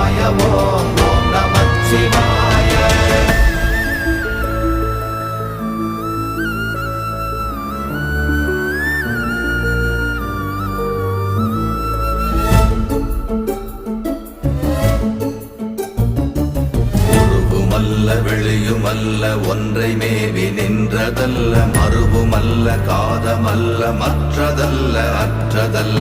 நமச்சிவாய ஓம் ஓம் வெளியுமல்ல ஒன்றை மேவி நின்றதல்ல மறுவுமல்ல காதமல்ல மற்றதல்ல அற்றதல்ல.